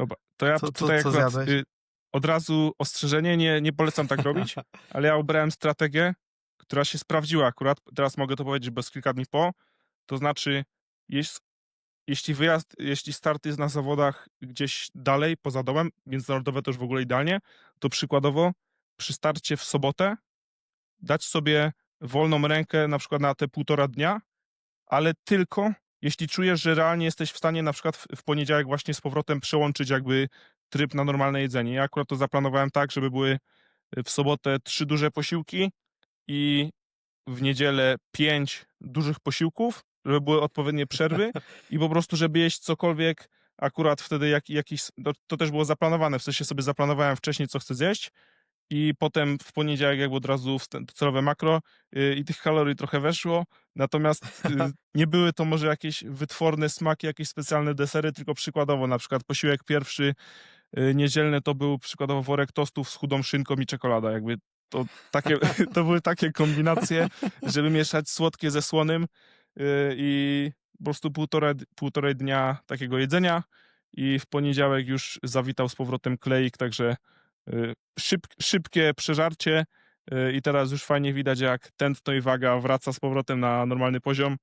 Dobra, to ja Co- co- tutaj co akurat zjadłeś? y, od razu ostrzeżenie, nie, nie polecam tak robić, ale ja obrałem strategię, która się sprawdziła akurat. Teraz mogę to powiedzieć bez kilka dni po. To znaczy, jeś- jeśli wyjazd, jeśli start jest na zawodach gdzieś dalej, poza domem, międzynarodowe to już w ogóle idealnie, to przykładowo przy starcie w sobotę dać sobie wolną rękę na przykład na te półtora dnia, ale tylko jeśli czujesz, że realnie jesteś w stanie na przykład w, poniedziałek właśnie z powrotem przełączyć jakby tryb na normalne jedzenie. Ja akurat to zaplanowałem tak, żeby były w sobotę trzy duże posiłki i w niedzielę pięć dużych posiłków, żeby były odpowiednie przerwy i po prostu, żeby jeść cokolwiek akurat wtedy jak, jakiś, to, to też było zaplanowane, w sensie sobie zaplanowałem wcześniej, co chcę zjeść i potem w poniedziałek jakby od razu celowe makro yy, i tych kalorii trochę weszło, natomiast yy, nie były to może jakieś wytworne smaki, jakieś specjalne desery, tylko przykładowo na przykład posiłek pierwszy yy, niedzielny to był przykładowo worek tostów z chudą szynką i czekolada, jakby to, takie, to były takie kombinacje, żeby mieszać słodkie ze słonym yy, i po prostu półtora, półtorej dnia takiego jedzenia i w poniedziałek już zawitał z powrotem kleik, także szyb, szybkie przeżarcie yy, i teraz już fajnie widać jak tętno i waga wraca z powrotem na normalny poziom.